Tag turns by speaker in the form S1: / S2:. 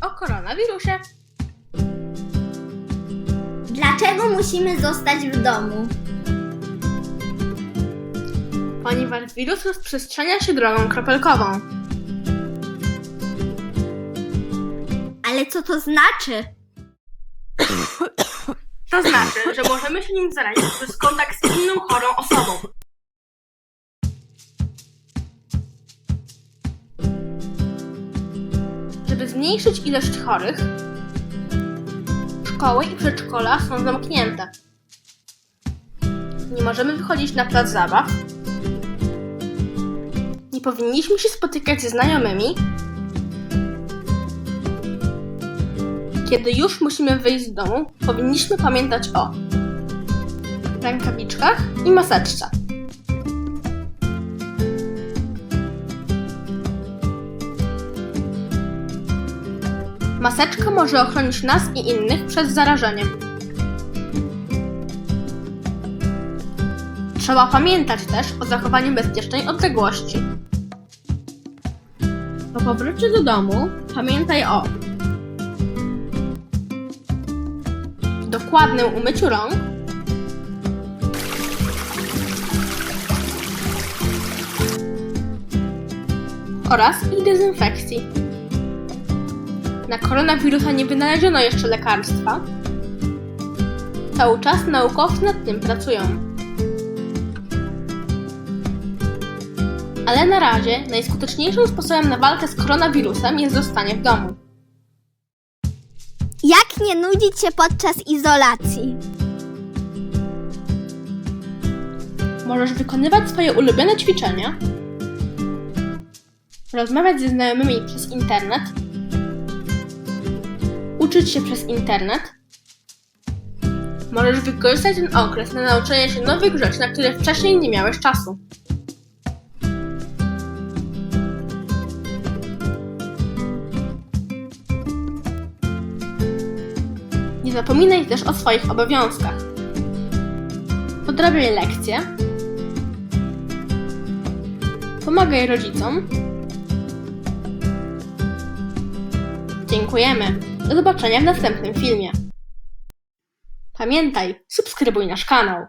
S1: o koronawirusie.
S2: Dlaczego musimy zostać w domu?
S1: Ponieważ wirus rozprzestrzenia się drogą kropelkową.
S2: Ale co to znaczy?
S1: To znaczy, że możemy się nim zarazić przez kontakt z inną chorą osobą. Żeby zmniejszyć ilość chorych, szkoły i przedszkola są zamknięte. Nie możemy wychodzić na plac zabaw. Nie powinniśmy się spotykać ze znajomymi. Kiedy już musimy wyjść z domu, powinniśmy pamiętać o rękawiczkach i maseczce. Maseczka może ochronić nas i innych przed zarażeniem. Trzeba pamiętać też o zachowaniu bezpiecznej odległości. Po powrocie do domu pamiętaj o dokładnym umyciu rąk, oraz ich dezynfekcji. Na koronawirusa nie wynaleziono jeszcze lekarstwa. Cały czas naukowcy nad tym pracują. Ale na razie najskuteczniejszym sposobem na walkę z koronawirusem jest zostanie w domu.
S2: Jak nie nudzić się podczas izolacji?
S1: Możesz wykonywać swoje ulubione ćwiczenia, rozmawiać ze znajomymi przez internet, uczyć się przez internet. Możesz wykorzystać ten okres na nauczenie się nowych rzeczy, na które wcześniej nie miałeś czasu. Nie zapominaj też o swoich obowiązkach. Podrabiaj lekcje, Pomagaj rodzicom. Dziękujemy. Do zobaczenia w następnym filmie. Pamiętaj, subskrybuj nasz kanał.